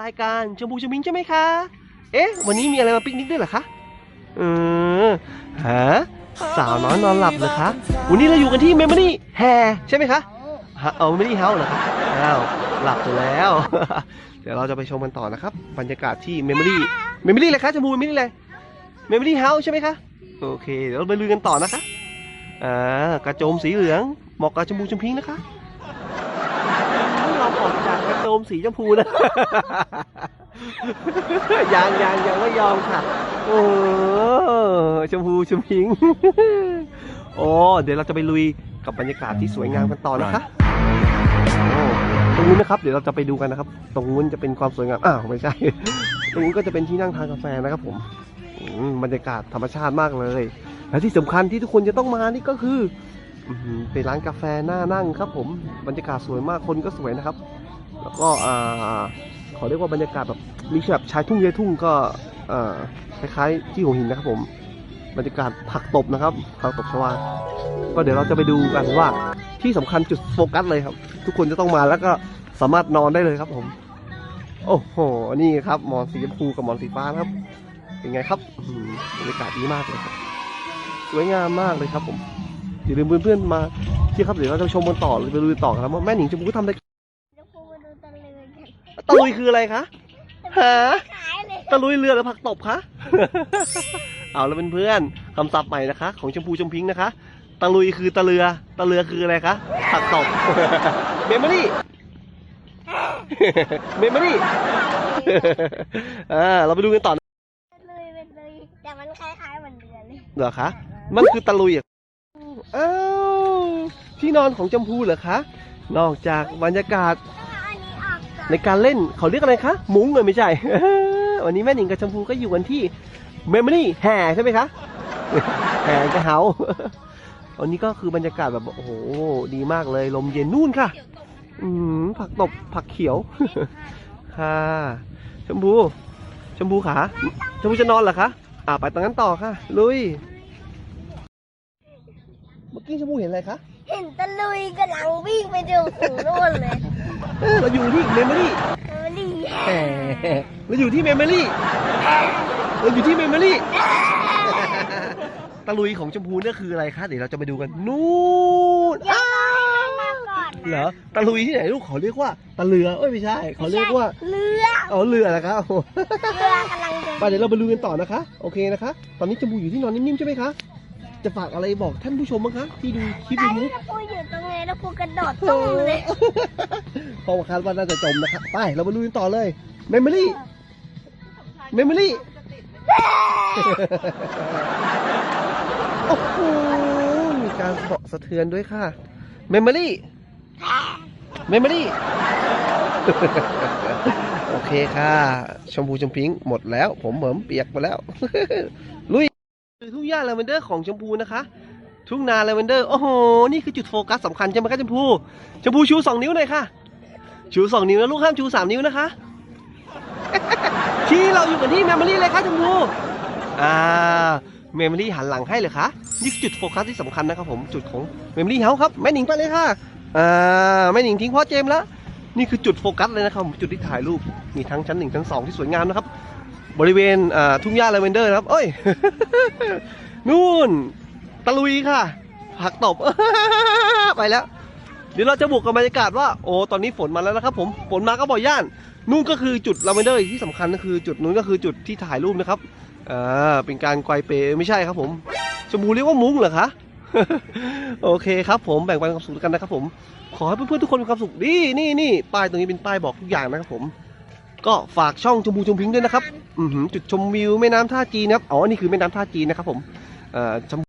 รายการชมพูชมิงใช่ไหมคะ เอ๊ะ วันนี้มีอะไรมาปิกนิกด้วยเหรอคะ เออฮะสาวน้อยนอนหลับเหรอคะ วันนี้เราอยู่กันที่เมมโมรี่แฮใช่ไหมคะฮะเอาเมมโมรี่เฮาส์เหรอคะอ้าวหลับไปแล้ว เดี๋ยวเราจะไปชมกันต่อนะครับ บรรยากาศที่เมมโมรี่เมมโมรี่อะไรคะชมพูเมมโมรี่อะไรเมมโมรี่เฮาส์ใช่ไหมคะ โอเค เดี๋ยวเราไปลุยกันต่อนะคะ อ่ากระโจมสีเหลืองเหมาะกับชมพูชมพิงนะคะ อมออกจากกระโจมสีชมพูนะยังยังยังไม่ยอมค่ะ โอ้ชมพูชมพิง โอ้เดี๋ยวเราจะไปลุยกับบรรยากาศที่สวยงามกันต่อนะคะตรงนู้นนะครับ เดี๋ยวเราจะไปดูกันนะครับ ตรงนู้นจะเป็นความสวยงามอ้าวไม่ใช่ ตรงนู้นก็จะเป็นที่นั่งทานกาแฟนะครับผมอืมบรรยากาศธรรมชาติมากเลย และที่สำคัญที่ทุกคนจะต้องมานี่ก็คือ เป็นร้านกาแฟหน้านั่งครับผมบรรยากาศสวยมากคนก็สวยนะครับ แล้วก็อ่าขอเรียกว่าบรรยากาศแบบมีแบบชายทุ่งเยทุ่งก็คล้ายๆที่หัวหินนะครับผมบรรยากาศผักตบนะครับผักตบชวาก็เดี๋ยวเราจะไปดูกันว่าที่สำคัญจุดโฟกัสเลยครับ ทุกคนจะต้องมาแล้วก็สามารถนอนได้เลยครับผม โอ้โหนี่ครับหมอนสีชมพูกับหมอนสีฟ้านะครับ เป็นไงครับบรรยากาศดีมากเลยครับ สวยงามมากเลยครับผม อย่าลืมเพื่อนๆมาที่ครับเดี๋ยวเราจะชมกันต่อเลยไปดูต่อครับว่าแม่หนิงชมพูทำอะไรเดี๋ยวครูมาดูตะลึงกันตะลุยคืออะไรคะหาขายเลยตะลุยเรือหรือผักตบคะ เอาแล้วเพื่อนๆคำศัพท์ใหม่นะคะ ของชมพูชมพิงค์นะคะตะลุยคือตะเรือตะเรือคืออะไรคะผักตบเมมโมรี่เมมโมรี่อ่าเราไปดูกันต่อนะเลยเป็นเลยแต่มันคล้ายๆเหมือนเดือนเลยเหรอคะมันคือตะลุยอะ อ้าวที่นอนของชมพูเหรอคะ นอกจากบรรยากาศถ้าอันนี้ออกก่อนในการเล่นเขาเรียกอะไรคะ มุ้งเลยไม่ใช่ วันนี้แม่หนิงกับชมพูก็อยู่กันที่เมมโมรี่แห่ใช่ไหมคะ แห่กระเฮาวันนี้ก็คือบรรยากาศแบบโอ้โหดีมากเลยลมเย็นนู่นค่ะ อืมผักตบผักเขียว ค่ะชมพูชมพูขาชมพูจะนอนเหรอคะ อ่าไปตรงนั้นต่อค่ะ ลุยเมื่อกี้ชมพูเห็นอะไรคะเห็นตะลุยกำลังวิ่งไปดูถึงนู่นเลยเออเราอยู่ที่เมมโมรี่เออดีแหมเราอยู่ที่เมมโมรี่เราอยู่ที่เมมโมรี่ ตะลุยของชมพูเนี่ยคืออะไรคะ เดี๋ยวเราจะไปดูกันนู่นอ้าวมาก่อนเหรอตะลุยที่ไหนลูกเขาเรียกว่าตะเรือเอ้ยไม่ใช่เขาเรียกว่าเรือเอาเรือนะครับโอ้โหเรือกำลังจะไปเดี๋ยวเราไปดูกันต่อนะคะ โอเคนะคะ ตอนนี้ชมพูอยู่ที่นอนนิ่มๆใช่ไหมคะ จะฝากอะไรบอกท่านผู้ชมบ้างคะที่ดูคลิปตอนนี้นี้ถ้าพูอยู่ตรงนี้แล้วพูกระโดดตุ้มเลยเพราะว่าคาดว่าน่าจะจมนะครับไปเราไปดูกันต่อเลยเมมโมรี่เมมโมรี่โอ้โหมีการเสาะสะเทือนด้วยค่ะเมมโมรี่เมมโมรี่ โอเคค่ะ ชมพูชมพิงค์หมดแล้ว ผมเหมิมเปียกไปแล้ว ลุย คือทุ่งหญ้าลาเวนเดอร์ของชมพูนะคะ ทุ่งนาลาเวนเดอร์โอ้โหนี่คือจุดโฟกัสสำคัญใช่ไหมคะชมพูชมพูชูสองนิ้วหน่อยค่ะ ชูสองนิ้วนะลูกห้ามชูสามนิ้วนะคะ ที่เราอยู่กันที่เมมมรี่เลยค่ะชมพูอ่าเมมโมรี่หันหลังให้เลยคะนี่คือจุดโฟกัสที่สำคัญนะครับผมจุดของเมมโมรี่เฮาครับแม่หนิงไปเลยค่ะอ่าแม่หนิงทิ้งพ่อเจมส์แล้วนี่คือจุดโฟกัสเลยนะครับจุดที่ถ่ายรูปมีทั้งชั้นหนึ่งชั้นสองที่สวยงามนะครับ บริเวณทุ่งหญ้าลาเวนเดอร์นะครับ เอ้ย นู่น ตะลุยค่ะ ผักตบ ไปแล้ว เดี๋ยวเราจะบุกกับบรรยากาศว่า โอ้ ตอนนี้ฝนมาแล้วนะครับผม ฝนมาก็บ่อยย่าน นู่นก็คือจุดลาเวนเดอร์ที่สำคัญก็คือจุดนู้นก็คือจุดที่ถ่ายรูปนะครับ อ่า เป็นการไกวเปไม่ใช่ครับผม ชมพูเรียกว่ามุ้งเหรอคะ โอเคครับผม แบ่งปันความสุขกันนะครับผม ขอให้เพื่อนๆทุกคนมีความสุขนี่นี่นี่ป้ายตรงนี้เป็นป้ายบอกทุกอย่างนะครับผม ก็ฝากช่องชมพูชมพิงด้วยนะครับ อือหือจุดชมวิวแม่น้ำท่าจีนนะครับ อ๋อ นี่คือแม่น้ำท่าจีนนะครับผมเอ่อชม